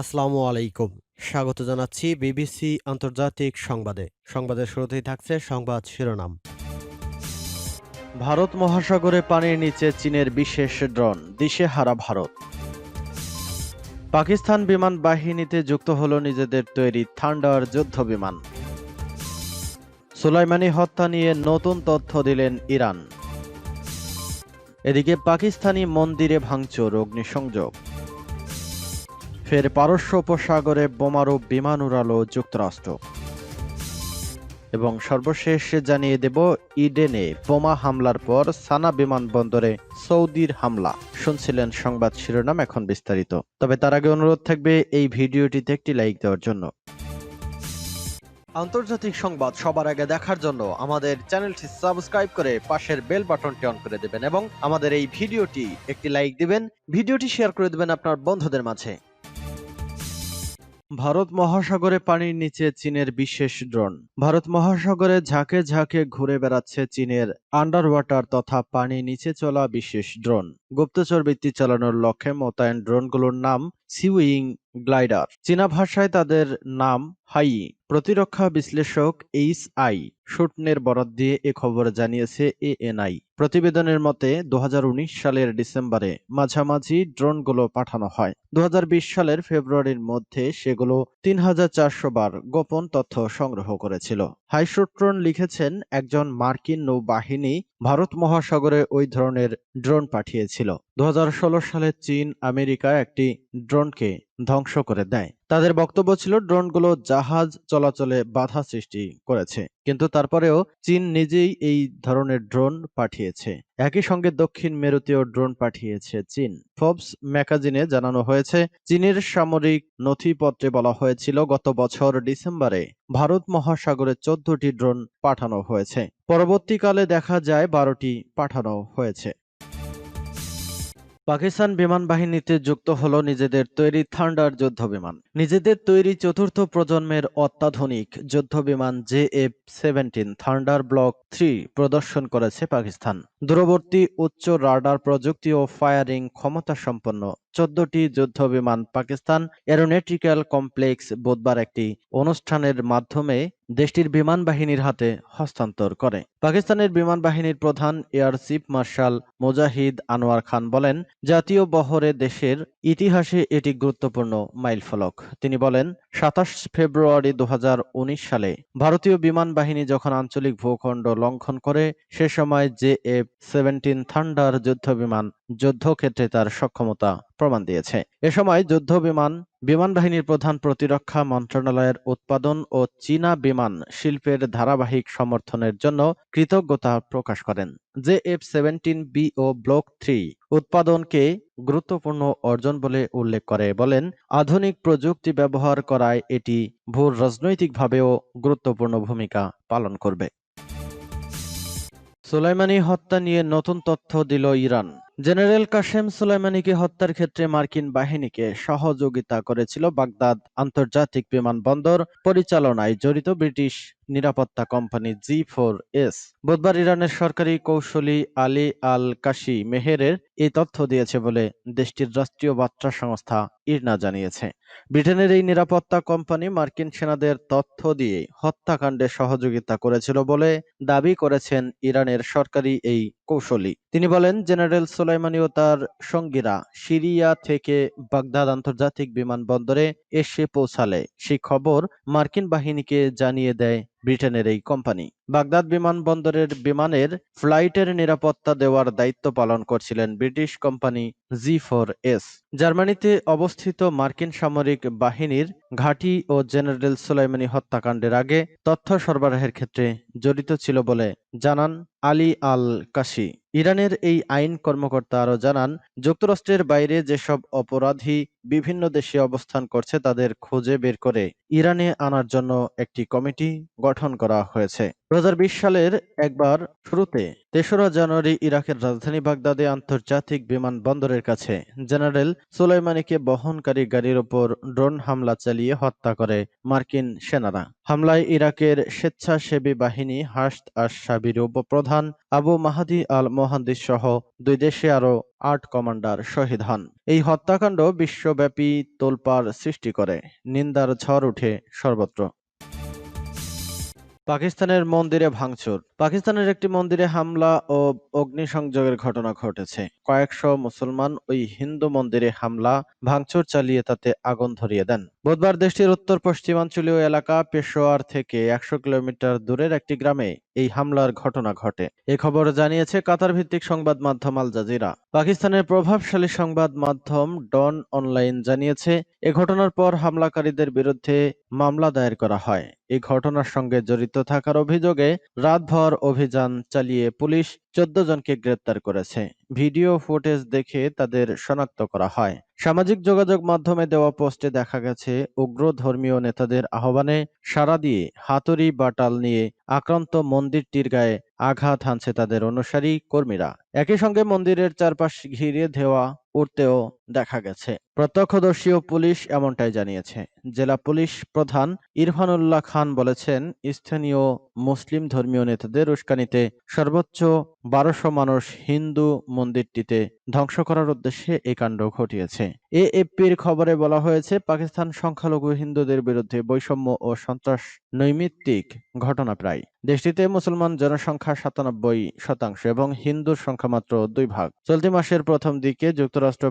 আসসালামু আলাইকুম। স্বাগত জানাচ্ছি বিবিসি আন্তর্জাতিক সংবাদে। সংবাদের শুরুতেই থাকছে সংবাদ শিরোনাম। ভারত মহাসাগরে পানির নিচে চীনের বিশেষ ড্রোন, দিশেহারা ভারত। পাকিস্তান বিমান বাহিনীতে যুক্ত হল নিজেদের তৈরি থান্ডার যুদ্ধ বিমান। সুলাইমানি হত্যা নিয়ে নতুন তথ্য দিলেন ইরান। এদিকে পাকিস্তানি মন্দিরে ভাঙচুর, অগ্নিসংযোগ। ফের পারস্য উপসাগরে বোমারু বিমান উড়ালো যুক্তরাষ্ট্র। এবং সর্বশেষ জানিয়ে দেব, ইডেনে বোমা হামলার পর সানা বিমানবন্দরে সৌদির হামলা। শুনছিলেন সংবাদ শিরোনাম এখন বিস্তারিত। তবে তার আগে অনুরোধ থাকবে, এই ভিডিওটিতে একটি লাইক দেওয়ার জন্য। আন্তর্জাতিক সংবাদ সবার আগে দেখার জন্য আমাদের চ্যানেলটি সাবস্ক্রাইব করে পাশের বেল বাটনটি অন করে দেবেন এবং আমাদের এই ভিডিওটি একটি লাইক দিবেন। ভিডিওটি শেয়ার করে দেবেন আপনার বন্ধুদের মাঝে। ভারত মহাসাগরে পানির নিচে চীনের বিশেষ ড্রোন। ভারত মহাসাগরে ঝাঁকে ঝাঁকে ঘুরে বেড়াচ্ছে চীনের আন্ডার ওয়াটার তথা পানি নিচে চলা বিশেষ ড্রোন। গুপ্তচর বৃত্তি চালানোর লক্ষ্যে মোতায়েন ড্রোনগুলোর নাম সিউইং গ্লাইডার। চীনা ভাষায় তাদের নাম হাই প্রতিরক্ষা বিশ্লেষক এইচ আই শুটনের বরাত দিয়ে এ খবর জানিয়েছে এএনআই। প্রতিবেদনের মতে দু হাজার উনিশ সালের ডিসেম্বরে মাঝামাঝি ড্রোনগুলো পাঠানো হয়। দু হাজার বিশ সালের ফেব্রুয়ারির মধ্যে সেগুলো তিন হাজার চারশো বার গোপন তথ্য সংগ্রহ করেছিল। হাইশুট্রন লিখেছেন, একজন মার্কিন নৌবাহিনী ভারত মহাসাগরে ওই ধরনের ড্রোন পাঠিয়েছিল দু সালে চীন আমেরিকা একটি ড্রোনকে ধ্বংস করে দেয়। তাদের বক্তব্য ছিল, ড্রোনগুলো জাহাজ চলাচলে বাধা সৃষ্টি করেছে। কিন্তু তারপরেও চীন নিজেই এই ধরনের ড্রোন পাঠিয়েছে। একই সঙ্গে দক্ষিণ মেরুতেও ড্রোন পাঠিয়েছে চীন। ফোবস ম্যাগাজিনে জানানো হয়েছে, চীনের সামরিক নথিপত্রে বলা হয়েছিল, গত বছর ডিসেম্বরে ভারত মহাসাগরে চোদ্দটি ড্রোন পাঠানো হয়েছে। পরবর্তীকালে দেখা যায়, বারোটি পাঠানো হয়েছে। পাকিস্তান বিমান বাহিনীতে যুক্ত হল নিজেদের তৈরি থান্ডার যুদ্ধ বিমান নিজেদের তৈরি চতুর্থ প্রজন্মের অত্যাধুনিক যুদ্ধ বিমান J F seventeen Thunder Block three প্রদর্শন করেছে পাকিস্তান। দূরবর্তী উচ্চ রাডার প্রযুক্তি ও ফায়ারিং ক্ষমতা সম্পন্ন চোদ্দটি যুদ্ধ বিমান পাকিস্তান এরোনেটিক্যাল কমপ্লেক্স বুধবার একটি অনুষ্ঠানের মাধ্যমে দেশটির বিমান বাহিনীর হাতে হস্তান্তর করে। পাকিস্তানের বিমান বাহিনীর প্রধান air chief marshal Mujahid Anwar Khan বলেন, জাতীয় বহরে দেশের ইতিহাসে এটি গুরুত্বপূর্ণ মাইলফলক। তিনি বলেন সাতাশ ফেব্রুয়ারি দু হাজার উনিশ সালে ভারতীয় বিমান বাহিনী যখন আঞ্চলিক ভূখণ্ড লঙ্ঘন করে, সে সময় জে এফ সেভেন্টিন থান্ডার যুদ্ধ বিমান যুদ্ধক্ষেত্রে তার সক্ষমতা প্রমাণ দিয়েছে। এ সময় যুদ্ধ বিমান বিমান বাহিনীর প্রধান প্রতিরক্ষা মন্ত্রণালয়ের উৎপাদন ও চীনা বিমান শিল্পের ধারাবাহিক সমর্থনের জন্য কৃতজ্ঞতা প্রকাশ করেন জে এফ সেভেন্টিন বি ও ব্লক থ্রি উৎপাদনকে গুরুত্বপূর্ণ অর্জন বলে উল্লেখ করে বলেন, আধুনিক প্রযুক্তি ব্যবহার করায় এটি ভূ রাজনৈতিকভাবেও গুরুত্বপূর্ণ ভূমিকা পালন করবে। সুলাইমানি হত্যা নিয়ে নতুন তথ্য দিল ইরান। জেনারেল কাশেম সুলাইমানিকে হত্যার ক্ষেত্রে মার্কিন বাহিনীকে সহযোগিতা করেছিল বাগদাদ আন্তর্জাতিক বিমানবন্দর পরিচালনায় জড়িত ব্রিটিশ নিরাপত্তা কোম্পানি জি ফোর এস। বুধবার ইরানের সরকারি কৌশলী আলী আল কাশি মেহেরের এই তথ্য দিয়েছে বলে দেশটির রাষ্ট্রীয় বার্তা সংস্থা ইরনা জানিয়েছে। ব্রিটেনের এই নিরাপত্তা কোম্পানি মার্কিন সেনাদের তথ্য দিয়ে হত্যাকাণ্ডে সহযোগিতা করেছিল বলে দাবি করেছেন ইরানের সরকারি এই কৌশলী। তিনি বলেন, জেনারেল সোলাইমানি ও তার সঙ্গীরা সিরিয়া থেকে বাগদাদ আন্তর্জাতিক বিমানবন্দরে এসে পৌঁছালে সেই খবর মার্কিন বাহিনীকে জানিয়ে দেয় ব্রিটেনের এই কোম্পানি বাগদাদ বিমানবন্দরের বিমানের ফ্লাইটের নিরাপত্তা দেওয়ার দায়িত্ব পালন করছিলেন British company G four S. জার্মানিতে অবস্থিত মার্কিন সামরিক বাহিনীর ঘাঁটি ও জেনারেল সুলাইমানি হত্যাকাণ্ডের আগে তথ্য সরবরাহের ক্ষেত্রে জড়িত ছিল বলে জানান আলী আল কাশি ইরানের এই আইন কর্মকর্তা আরও জানান, যুক্তরাষ্ট্রের বাইরে যেসব অপরাধী বিভিন্ন দেশে অবস্থান করছে তাদের খুঁজে বের করে ইরানে আনার জন্য একটি কমিটি গঠন করা হয়েছে। দু হাজার বিশ সালের একবার শুরুতে তেসরা জানুয়ারি ইরাকের রাজধানী বাগদাদে আন্তর্জাতিক বিমানবন্দরের কাছে জেনারেল সোলাইমানিকে বহনকারী গাড়ির ওপর ড্রোন হামলা চালিয়ে হত্যা করে মার্কিন সেনারা। হামলায় ইরাকের স্বেচ্ছাসেবী বাহিনী হাসদ আশ সাবির উপপ্রধান আবু মাহাদি আল মোহান্দিস সহ দুই দেশে আরও আট কমান্ডার শহীদ হন। এই হত্যাকাণ্ড বিশ্বব্যাপী তোলপাড় সৃষ্টি করে। নিন্দার ঝড় উঠে সর্বত্র। পাকিস্তানের মন্দিরে ভাঙচুর। পাকিস্তানের একটি মন্দিরে হামলা ও অগ্নিসংযোগের ঘটনা ঘটেছে। কয়েকশো মুসলমান ওই হিন্দু মন্দিরে হামলা, ভাঙচুর চালিয়ে তাতে আগুন ধরিয়ে দেন। বুধবার দেশটির উত্তর পশ্চিমাঞ্চলীয় এলাকা পেশোয়ার থেকে একশো কিলোমিটার দূরের একটি গ্রামে এই হামলার ঘটনা ঘটে। এ খবর জানিয়েছে কাতার ভিত্তিক সংবাদ মাধ্যম আল জাজিরা। পাকিস্তানের প্রভাবশালী সংবাদ মাধ্যম ডন অনলাইন জানিয়েছে, এ ঘটনার পর হামলাকারীদের বিরুদ্ধে মামলা দায়ের করা হয়। এই ঘটনার সঙ্গে জড়িত থাকার অভিযোগে রাতভর অভিযান চালিয়ে পুলিশ চোদ্দ জনকে গ্রেপ্তার করেছে। ভিডিও ফুটেজ দেখে তাদের শনাক্ত করা হয়। সামাজিক যোগাযোগ মাধ্যমে দেওয়া পোস্টে দেখা গেছে উগ্র ধর্মীয় নেতাদের আহ্বানে সাড়া দিয়ে হাতুড়ি বাটাল নিয়ে আক্রান্ত মন্দিরটির গায়ে আঘাত হানছে তাদের অনুসারী কর্মীরা। একই সঙ্গে মন্দিরের চারপাশ ঘিরে দেওয়া উঠতেও দেখা গেছে। প্রত্যক্ষদর্শী ও পুলিশ এমনটাই জানিয়েছে। জেলা পুলিশ প্রধান ইরফানুল্লাহ খান বলেছেন, স্থানীয় মুসলিম ধর্মীয় নেতাদের উস্কানিতে সর্বোচ্চ বারোশো মানুষ হিন্দু মন্দিরটিতে ধ্বংস করার উদ্দেশ্যে এই কাণ্ড ঘটিয়েছে। এএফপির খবরে বলা হয়েছে, পাকিস্তান সংখ্যালঘু হিন্দুদের বিরুদ্ধে বৈষম্য ও সন্ত্রাস নৈমিত্তিক ঘটনা প্রায়। দেশটিতে মুসলমান জনসংখ্যা সাতানব্বই শতাংশ এবং হিন্দুর সংখ্যা মাত্র দুই ভাগ। চলতি মাসের প্রথম দিকে যুক্তরাষ্ট্র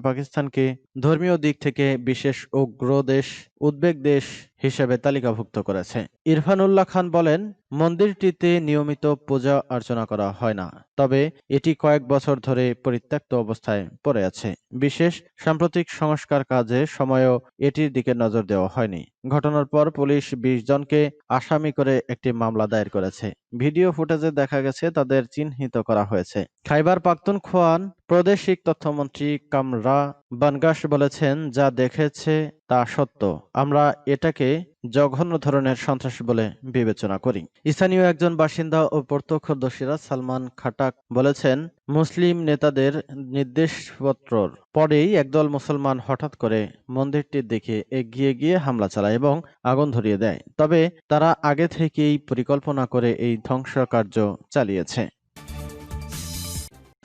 পাকিস্তানকে ধর্মীয় দিক থেকে বিশেষ উগ্র দেশ উদ্বেগ দেশ হিসেবে তালিকাভুক্ত করেছে। ইরফানুল্লাহ খান বলেন, মন্দিরটিতে নিয়মিত পূজা অর্চনা করা হয় না, তবে এটি কয়েক বছর ধরে পরিত্যক্ত অবস্থায় পড়ে আছে। বিশেষ সাম্প্রতিক সংস্কার কাজে সময়ও এটির দিকে নজর দেওয়া হয়নি। ঘটনার পর পুলিশ বিশ জনকে আসামি করে একটি মামলা দায়ের করেছে। ভিডিও ফুটেজে দেখা গেছে, তাদের চিহ্নিত করা হয়েছে। খাইবার পাখতুনখোয়ান প্রাদেশিক তথ্যমন্ত্রী কামরা বানগাস বলেছেন, যা দেখেছে তা সত্য। আমরা এটাকে জঘন্য ধরনের সন্ত্রাস বলে বিবেচনা করি। স্থানীয় একজন বাসিন্দা ও প্রত্যক্ষদর্শীরা সালমান খাটাক বলেছেন, মুসলিম নেতাদের নির্দেশপত্রর পরেই একদল মুসলমান হঠাৎ করে মন্দিরটির দিকে এগিয়ে গিয়ে হামলা চালায় এবং আগুন ধরিয়ে দেয়। তবে তারা আগে থেকেই পরিকল্পনা করে এই ধ্বংসকার্য চালিয়েছে।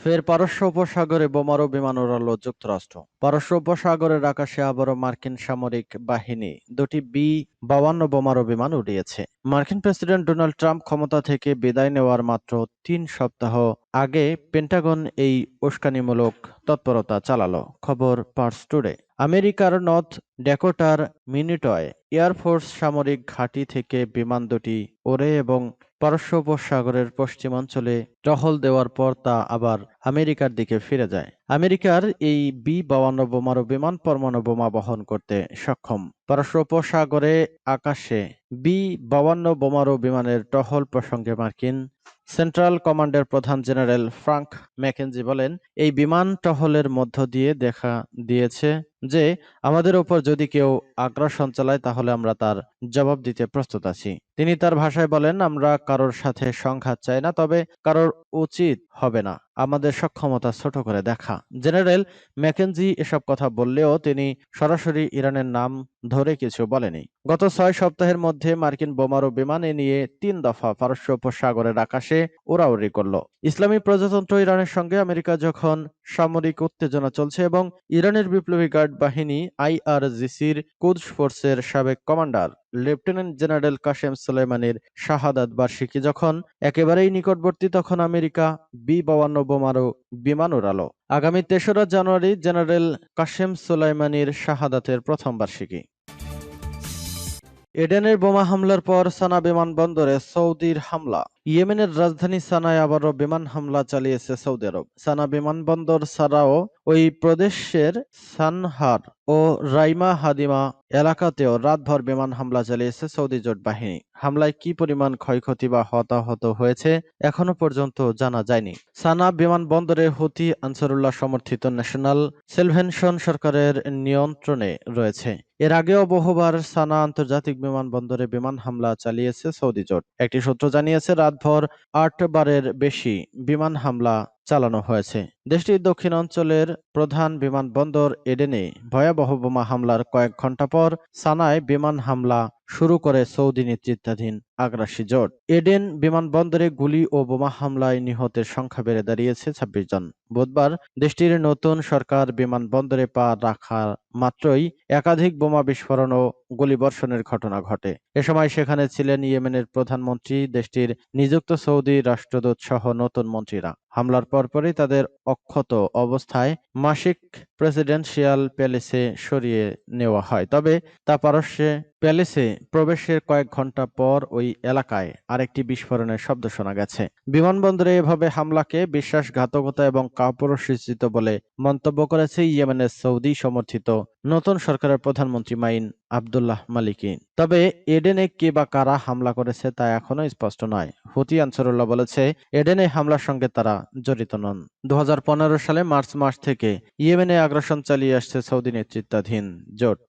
ফের পারস্য উপসাগরে বোমারু বিমান উড়াল যুক্তরাষ্ট্র। পারস্য উপসাগরের আকাশে আবারও মার্কিন সামরিক বাহিনী দুটি বি বাউান্ন বোমারু বিমান উড়িয়েছে। মার্কিন প্রেসিডেন্ট ডোনাল্ড ট্রাম্প ক্ষমতা থেকে বিদায় নেওয়ার মাত্র তিন সপ্তাহ আগে পেন্টাগন এই উস্কানিমূলক তৎপরতা চালালো, খবর পার্স টুডে। আমেরিকার নর্থ ড্যাকোটার মিনিটয় এয়ারফোর্স সামরিক ঘাঁটি থেকে বিমান দুটি ওড়ে এবং পারস্য উপসাগরের পশ্চিমাঞ্চলে টহল দেওয়ার পর তা আবার আমেরিকার দিকে ফিরে যায়। আমেরিকার এই বি বাউান্ন বোমারু বিমান পরমাণু বোমা বহন করতে সক্ষম। পারস্য উপসাগরে আকাশে বি বাউান্ন বোমারু বিমানের টহল প্রসঙ্গে মার্কিন সেন্ট্রাল কমান্ডের প্রধান জেনারেল ফ্রাঙ্ক ম্যাকেনজি বলেন, এই বিমান টহলের মধ্য দিয়ে দেখা দিয়েছে যে, আমাদের উপর যদি কেউ আগ্রাসন চালায় তাহলে আমরা তার জবাব দিতে প্রস্তুত আছি। তিনি তার ভাষায় বলেন, আমরা কারোর সাথে সংঘাত চাই না, তবে কারোর উচিত হবে না। আমাদের সক্ষমতা ছোট করে দেখা। জেনারেল ম্যাকেনজি এসব কথা বললেও তিনি সরাসরি ইরানের নাম ধরে কিছু বলেনি। গত ছয় সপ্তাহের মধ্যে মার্কিন বোমারু বিমান নিয়ে তিন দফা পারস্য উপসাগরের আকাশে উড়াউড়ি করল। ইসলামী প্রজাতন্ত্র ইরানের সঙ্গে আমেরিকা যখন সামরিক উত্তেজনা চলছে এবং ইরানের বিপ্লবী গার্ড বাহিনী আইআরজিসির কুদস ফোর্সের সাবেক কমান্ডার লেফটেন্যান্ট জেনারেল কাশেম সুলেমানির শাহাদাত বার্ষিকী যখন একেবারেই নিকটবর্তী, তখন আমেরিকা বি বাউান্ন বোমারু বিমান উড়ালো আগামী তেসরা জানুয়ারি জেনারেল কাশেম সুলাইমানির শাহাদাতের প্রথম বার্ষিকী। এডেনের বোমা হামলার পর সানা বিমানবন্দরে সৌদির হামলা। ইয়েমেনের রাজধানী সানায় আবারও বিমান হামলা চালিয়েছে সৌদি আরব। সানা বিমানবন্দর ছাড়াও ওই প্রদেশের সানহার ও রাইমা হাদিমা এলাকাতেও রাতভর বিমান হামলা চালিয়েছে সৌদি জোট বাহিনী। হামলায় কি পরিমাণ ক্ষয়ক্ষতি বা হতাহত হয়েছে এখনও পর্যন্ত জানা যায়নি। সানা বিমানবন্দরে হুতি আনসারুল্লাহ সমর্থিত ন্যাশনাল সেলভেনশন সরকারের নিয়ন্ত্রণে রয়েছে। এর আগেও বহুবার সানা আন্তর্জাতিক বিমানবন্দরে বিমান হামলা চালিয়েছে সৌদি জোট। একটি সূত্র জানিয়েছে, রাতভর আট বারের বেশি বিমান হামলা চালানো হয়েছে। দেশটির দক্ষিণাঞ্চলের প্রধান বিমানবন্দর এডেনে ভয়াবহ বোমা হামলার কয়েক ঘণ্টা পর সানায় বিমান হামলা শুরু করে সৌদি নেতৃত্বাধীন আগ্রাসী জোট। এডেন বিমানবন্দরে গুলি ও বোমা হামলায় নিহতের সংখ্যা বেড়ে দাঁড়িয়েছে ছাব্বিশ জন। বুধবার দেশটির নতুন সরকার বিমানবন্দরে পা রাখার মাত্রই একাধিক বোমা বিস্ফোরণ ও গুলিবর্ষণের ঘটনা ঘটে। এ সময় সেখানে ছিলেন ইয়েমেনের প্রধানমন্ত্রী, দেশটির নিযুক্ত সৌদি রাষ্ট্রদূত সহ নতুন মন্ত্রীরা। হামলার পরপরই তাদের অক্ষত অবস্থায় মাসিক প্রেসিডেন্সিয়াল প্যালেসে সরিয়ে নেওয়া হয়, তবে তা পারস্যে প্যালেসে প্রবেশের কয়েক ঘণ্টা পর ওই এলাকায় আরেকটি বিস্ফোরণের শব্দ শোনা গেছে। বিমানবন্দরে এভাবে হামলাকে বিশ্বাসঘাতকতা এবং কাপুরুষোচিত বলে মন্তব্য করেছে ইয়েমেনের সৌদি সমর্থিত নতুন সরকারের প্রধানমন্ত্রী মাইন আবদুল্লাহ মালিকি তবে এডেনে কে বা কারা হামলা করেছে তা এখনও স্পষ্ট নয়। হুতি আনসারুল্লাহ বলেছে, এডেনে হামলার সঙ্গে তারা জড়িত নন। দু হাজার পনেরো সালে মার্চ মাস থেকে ইয়েমেনে আগ্রাসন চালিয়ে আসছে সৌদি নেতৃত্বাধীন জোট।